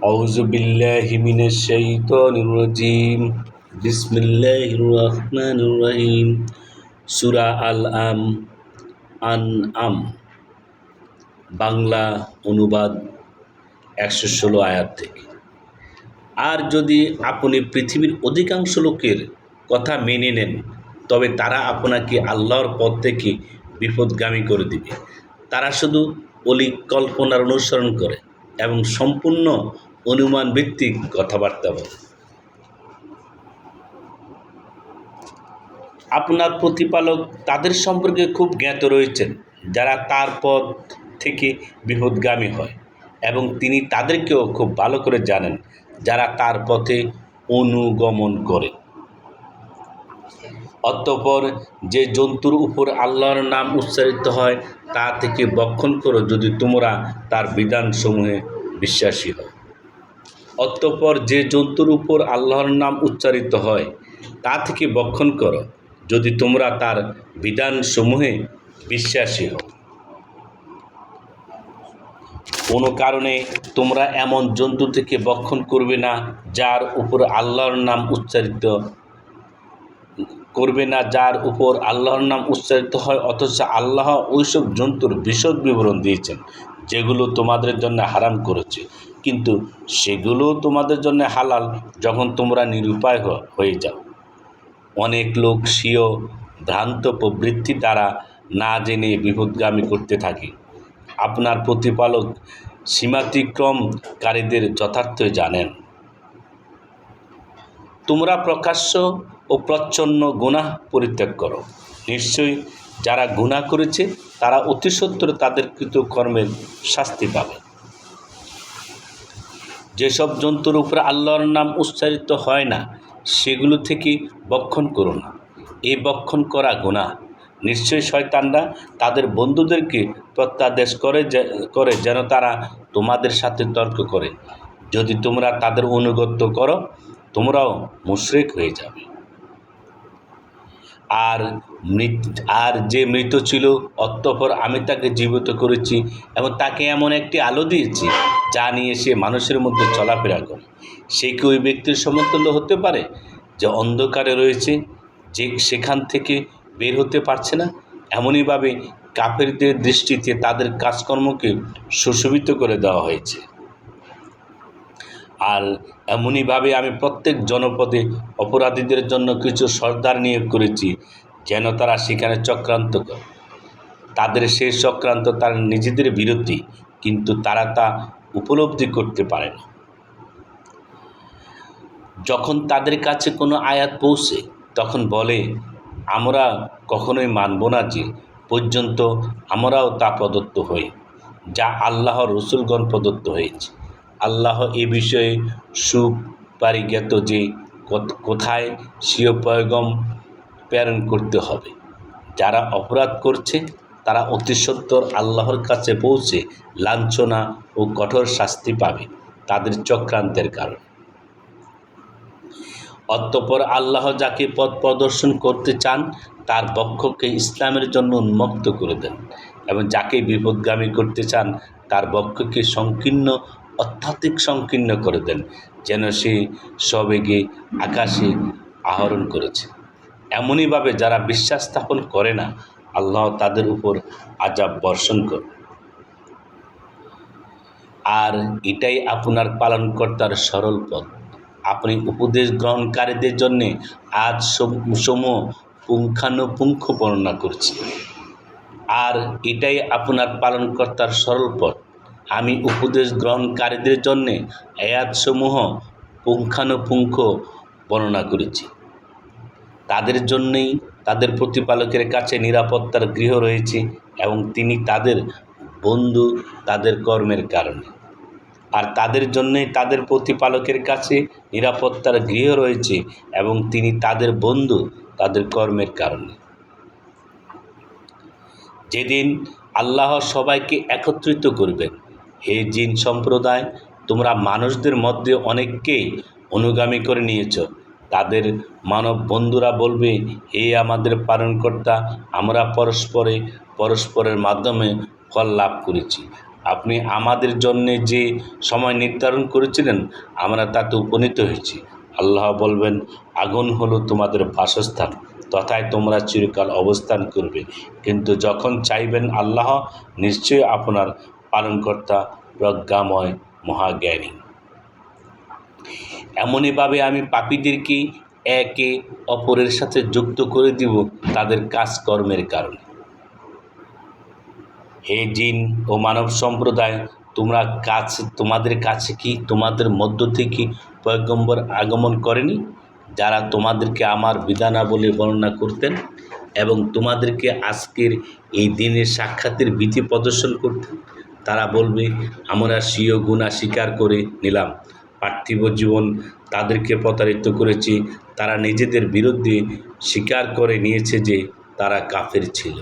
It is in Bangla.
أعوذ بالله من الشيطان الرجيم بسم الله الرحمن الرحيم সুরা আল আম আন আম বাংলা অনুবাদ একশো ষোলো আয়াত থেকে আর যদি আপনি পৃথিবীর অধিকাংশ লোকের কথা মেনে নেন তবে তারা আপনাকে আল্লাহর পথ থেকে বিপদগামী করে দিবে তারা শুধু পরিকল্পনার অনুসরণ করে এবং সম্পূর্ণ অনুমান ভিত্তিক কথাবার্তা বলে আপনার প্রতিপালক তাদের সম্পর্কে খুব জ্ঞাত রয়েছেন, যারা তার পথ থেকে বিপদগামী হয় এবং তিনি তাদেরকেও খুব ভালো করে জানেন, যারা তার পথে অনুগমন করে। অতঃপর যে জন্তুর উপর আল্লাহর নাম উচ্চারিত হয়, তা থেকে বক্ষণ করো, যদি তোমরা তার বিধানসমূহে বিশ্বাসী হও অতঃপর যে জন্তুর উপর আল্লাহর নাম উচ্চারিত হয়, তা থেকে বক্ষণ করো, যদি তোমরা তার বিধানসমূহে বিশ্বাসী হও। কোনো কারণে তোমরা এমন জন্তু থেকে বক্ষণ করবে না, যার উপর আল্লাহর নাম উচ্চারিত, করবে না, যার উপর আল্লাহর নাম উচ্চারিত হয়, অথচ আল্লাহ ওইসব জন্তুর বিশদ বিবরণ দিয়েছেন। যেগুলো তোমাদের জন্য হারাম করেছে। কিন্তু সেগুলো তোমাদের জন্য হালাল যখন তোমরা নিরুপায় হয়ে যাও। অনেক লোক স্বীয় ভ্রান্ত প্রবৃত্তি দ্বারা না জেনে বিপদগামী করতে থাকে। আপনার প্রতিপালক সীমাতিক্রমকারীদের যথার্থই জানেন। তোমরা প্রকাশ্য ও প্রচ্ছন্ন গুনাহ পরিত্যাগ করো। নিশ্চয়ই যারা গুনাহ করেছে, তারা অতি সত্তর তাদের কৃত কর্মের শাস্তি পাবে। যেসব জন্তুর উপরে আল্লাহর নাম উচ্চারিত হয় না, সেগুলো থেকে বক্ষণ করো না। এই বক্ষণ করা গুনাহ। নিশ্চয়ই শয়তানরা তাদের বন্ধুদেরকে প্রত্যাদেশ করে করে যেন তারা তোমাদের সাথে তর্ক করে। যদি তোমরা তাদের অনুগত্য করো, তোমরাও মুশরিক হয়ে যাবে। আর মৃত, আর যে মৃত ছিল, অতঃপর আমি তাকে জীবিত করেছি এবং তাকে এমন একটি আলো দিয়েছি যা নিয়ে সে মানুষের মধ্যে চলাফেরা করে। সে কি ওই ব্যক্তির সমতুল্য হতে পারে যে অন্ধকারে রয়েছে, যে সেখান থেকে বের হতে পারছে না? এমনইভাবে কাফেরদের দৃষ্টিতে তাদের কাজকর্মকে সুশোভিত করে দেওয়া হয়েছে। আর এমনইভাবে আমি প্রত্যেক জনপদে অপরাধীদের জন্য কিছু সর্দার নিয়োগ করেছি যেন তারা সেখানে চক্রান্ত করে। তাদের সেই চক্রান্ত তার নিজেদের বিরতি কিন্তু তারা তা উপলব্ধি করতে পারে না। যখন তাদের কাছে কোনো আয়াত পৌঁছে, তখন বলে, আমরা কখনোই মানব না যে পর্যন্ত আমরাও তা প্রদত্ত হই, যা আল্লাহর রসুলগণ প্রদত্ত হয়েছে। আল্লাহ এ বিষয়ে সুপারিজ্ঞাত যে কোথায় স্বীয় পয়গম প্রেরণ করতে হবে। যারা অপরাধ করছে, তারা অতি সত্বর আল্লাহর কাছে পৌঁছে লাঞ্ছনা ও কঠোর শাস্তি পাবে তাদের চক্রান্তের কারণে। অতঃপর আল্লাহ যাকে পথ প্রদর্শন করতে চান, তার বক্ষকে ইসলামের জন্য উন্মুক্ত করে দেন এবং যাকে বিপদগামী করতে চান, তার বক্ষকে সংকীর্ণ অত্যাধিক সংকীর্ণ করে দেন, যেন সে সবেগে আকাশে আহরণ করেছে। এমনইভাবে যারা বিশ্বাস স্থাপন করে না, আল্লাহ তাদের উপর আজাব বর্ষণ করে। আর এটাই আপনার পালনকর্তার সরল পথ। আপনি উপদেশ গ্রহণকারীদের জন্যে আজ সম- সমূহ পুঙ্খানুপুঙ্খ বর্ণনা করছি আর এটাই আপনার পালনকর্তার সরল পথ। আমি উপদেশ গ্রহণকারীদের জন্যে আয়াতসমূহ পুঙ্খানুপুঙ্খ বর্ণনা করেছি। তাদের জন্যেই তাদের প্রতিপালকের কাছে নিরাপত্তার গৃহ রয়েছে এবং তিনি তাদের বন্ধু তাদের কর্মের কারণে। আর তাদের জন্যেই তাদের প্রতিপালকের কাছে নিরাপত্তার গৃহ রয়েছে এবং তিনি তাদের বন্ধু তাদের কর্মের কারণে। যেদিন আল্লাহ সবাইকে একত্রিত করবেন হে জিন সম্প্রদায়, তোমরা মানুষদের মধ্যে অনেককেই অনুগামী করে নিয়েছ। তাদের মানব বন্ধুরা বলবে, হে আমাদের পালনকর্তা, আমরা পরস্পরে, পরস্পরের মাধ্যমে ফল লাভ করেছি। আপনি আমাদের জন্যে যে সময় নির্ধারণ করেছিলেন, আমরা তাতে উপনীত হয়েছি। আল্লাহ বলবেন, আগুন হলো তোমাদের বাসস্থান, তথায় তোমরা চিরকাল অবস্থান করবে। কিন্তু যখন চাইবেন আল্লাহ, নিশ্চয়ই আপনার পালনকর্তা প্রজ্ঞাময় মহাজ্ঞানী। এমনইভাবে আমি পাপীদেরকে একে অপরের সাথে যুক্ত করে দিব তাদের কাজকর্মের কারণে। হে জিন ও মানব সম্প্রদায়, তোমরা কাছে তোমাদের কাছে কি তোমাদের মধ্য থেকে পয়গম্বর আগমন করেনি, যারা তোমাদেরকে আমার বিধানাবলী বর্ণনা করতেন এবং তোমাদেরকে আজকের এই দিনের সাক্ষাতের ভীতি প্রদর্শন করতেন? তারা বলবে, আমরা স্বীয় গুণা স্বীকার করে নিলাম। পার্থিব জীবন তাদেরকে প্রতারিত করেছে। তারা নিজেদের বিরুদ্ধে স্বীকার করে নিয়েছে যে তারা কাফের ছিল।